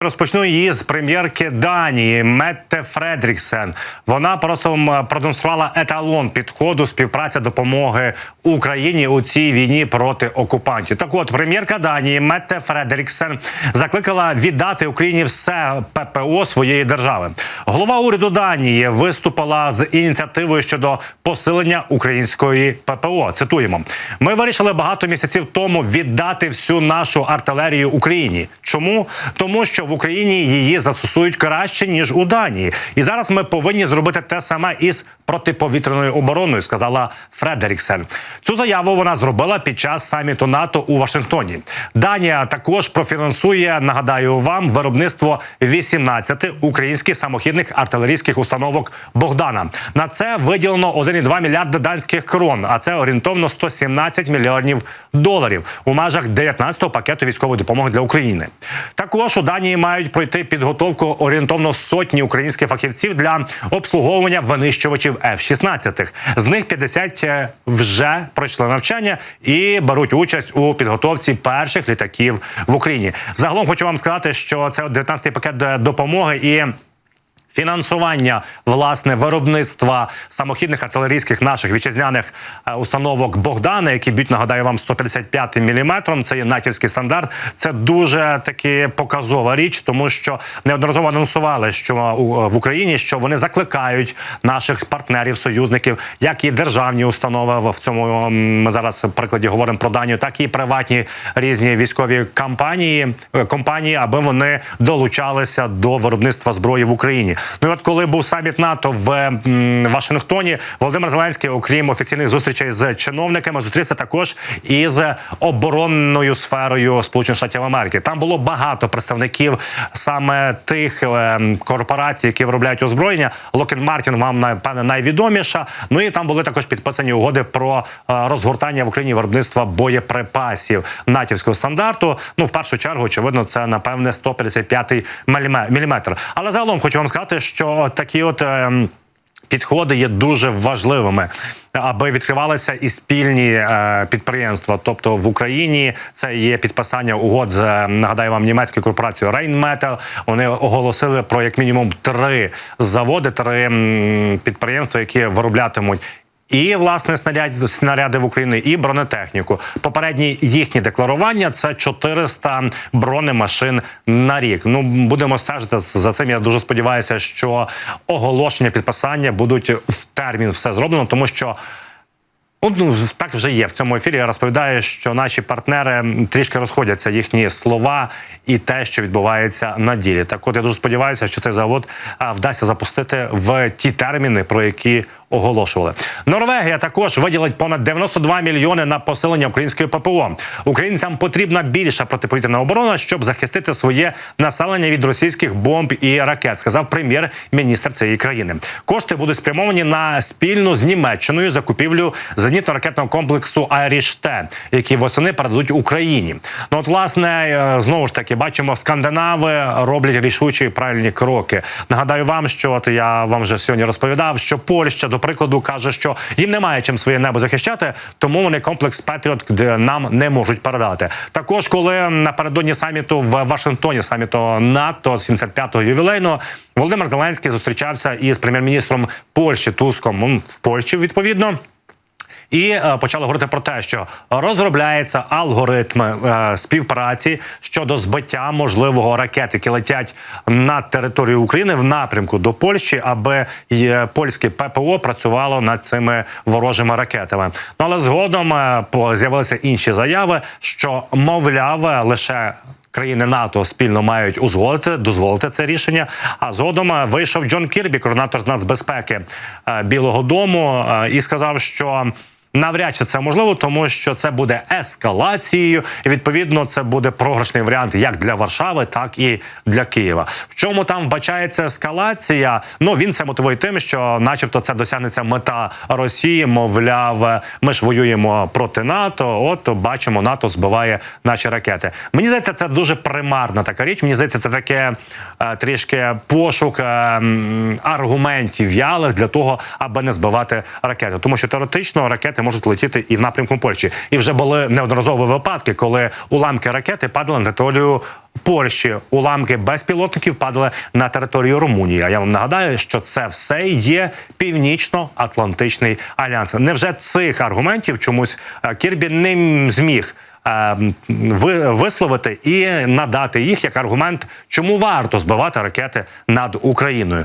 Розпочну її з прем'єрки Данії Метте Фредріксен. Вона просто продемонструвала еталон підходу співпраця допомоги Україні у цій війні проти окупантів. Так, от прем'єрка Данії Метте Фредріксен закликала віддати Україні все ППО своєї держави. Голова уряду Данії виступила з ініціативою щодо посилення української ППО. Цитуємо: ми вирішили багато місяців тому віддати всю нашу артилерію Україні. Чому? Тому що в Україні її застосують краще ніж у Данії, і зараз ми повинні зробити те саме із протиповітряною обороною, сказала Фредеріксен. Цю заяву вона зробила під час саміту НАТО у Вашингтоні. Данія також профінансує, нагадаю вам, виробництво 18 українських самохідних артилерійських установок Богдана. На це виділено 1,2 мільярди данських крон, а це орієнтовно 117 мільйонів доларів у межах 19-го пакету військової допомоги для України. Також у Данії мають пройти підготовку орієнтовно сотні українських фахівців для обслуговування винищувачів F-16. З них 50 е, вже пройшли навчання і беруть участь у підготовці перших літаків в Україні. Загалом хочу вам сказати, що це 19-й пакет е, допомоги і. Фінансування власне виробництва самохідних артилерійських наших вітчизняних е, установок Богдана, які б'ють, нагадаю вам 155 міліметром. Це є натівський стандарт. Це дуже таки показова річ, тому що неодноразово анонсували, що в Україні що вони закликають наших партнерів, союзників, як і державні установи в цьому ми зараз прикладі говоримо про Данію, так і приватні різні військові компанії, е, компанії, аби вони долучалися до виробництва зброї в Україні. Ну і от коли був саміт НАТО в Вашингтоні, Володимир Зеленський, окрім офіційних зустрічей з чиновниками, зустрівся також із оборонною сферою Сполучених Штатів Америки. Там було багато представників саме тих е, корпорацій, які виробляють озброєння. Lockheed Martin вам напевне найвідоміша. Ну і там були також підписані угоди про е, розгортання в Україні виробництва боєприпасів натівського стандарту. Ну в першу чергу, очевидно, це напевне 155 міліметр. Але загалом хочу вам сказати, що такі от. ем, Підходи є дуже важливими, аби відкривалися і спільні е, підприємства. Тобто в Україні це є підписання угод з е, нагадаю вам німецькою корпорацією Rheinmetall. Вони оголосили про як мінімум три заводи, три підприємства, які вироблятимуть. І власне снаряди, снаряди в Україні, і бронетехніку. Попередні їхні декларування це 400 бронемашин на рік. Ну будемо стежити за цим. Я дуже сподіваюся, що оголошення підписання будуть в термін все зроблено, тому що. От, ну, так вже є в цьому ефірі. Я розповідаю, що наші партнери трішки розходяться їхні слова і те, що відбувається на ділі. Так, от я дуже сподіваюся, що цей завод вдасться запустити в ті терміни, про які оголошували. Норвегія також виділить понад 92 мільйони на посилення української ППО. Українцям потрібна більша протиповітряна оборона, щоб захистити своє населення від російських бомб і ракет, сказав прем'єр-міністр цієї країни. Кошти будуть спрямовані на спільну з Німеччиною закупівлю зенітно-ракетного комплексу Айріште, який восени передадуть Україні. Ну от власне е, знову ж таки бачимо, скандинави роблять рішучі правильні кроки. Нагадаю вам, що от я вам вже сьогодні розповідав, що Польща до прикладу каже, що їм немає чим своє небо захищати, тому вони комплекс Петріот нам не можуть передати. Також, коли напередодні саміту в Вашингтоні, саміту НАТО 75-го ювілейного, Володимир Зеленський зустрічався із прем'єр-міністром Польщі Туском в Польщі відповідно. І е, почали говорити про те, що розробляється алгоритм е, співпраці щодо збиття можливого ракет, які летять на територію України в напрямку до Польщі, аби е, польське ППО працювало над цими ворожими ракетами. Ну але згодом е, з'явилися інші заяви, що мовляв е, лише. Країни НАТО спільно мають узгодити, дозволити це рішення. А згодом е, вийшов Джон Кірбі, координатор з нацбезпеки е, Білого Дому, і сказав, що навряд чи це можливо, тому що це буде ескалацією. І відповідно це буде програшний варіант як для Варшави, так і для Києва. В чому там вбачається ескалація? Ну він це мотивує тим, що, начебто, це досягнеться мета Росії. Мовляв, ми ж воюємо проти НАТО. От бачимо, НАТО збиває наші ракети. Мені здається, це дуже примарна така річ. Мені здається, це таке е, трішки пошук е, аргументів в'ялих для того, аби не збивати ракети, тому що теоретично ракети можуть летіти і в напрямку Польщі. І вже були неодноразові випадки, коли уламки ракети падали на територію Польщі уламки безпілотників падали на територію Румунії. А я вам нагадаю, що це все є північно-атлантичний альянс. Невже цих аргументів чомусь е, Кірбі не зміг? е, Висловити і надати їх як аргумент, чому варто збивати ракети над Україною.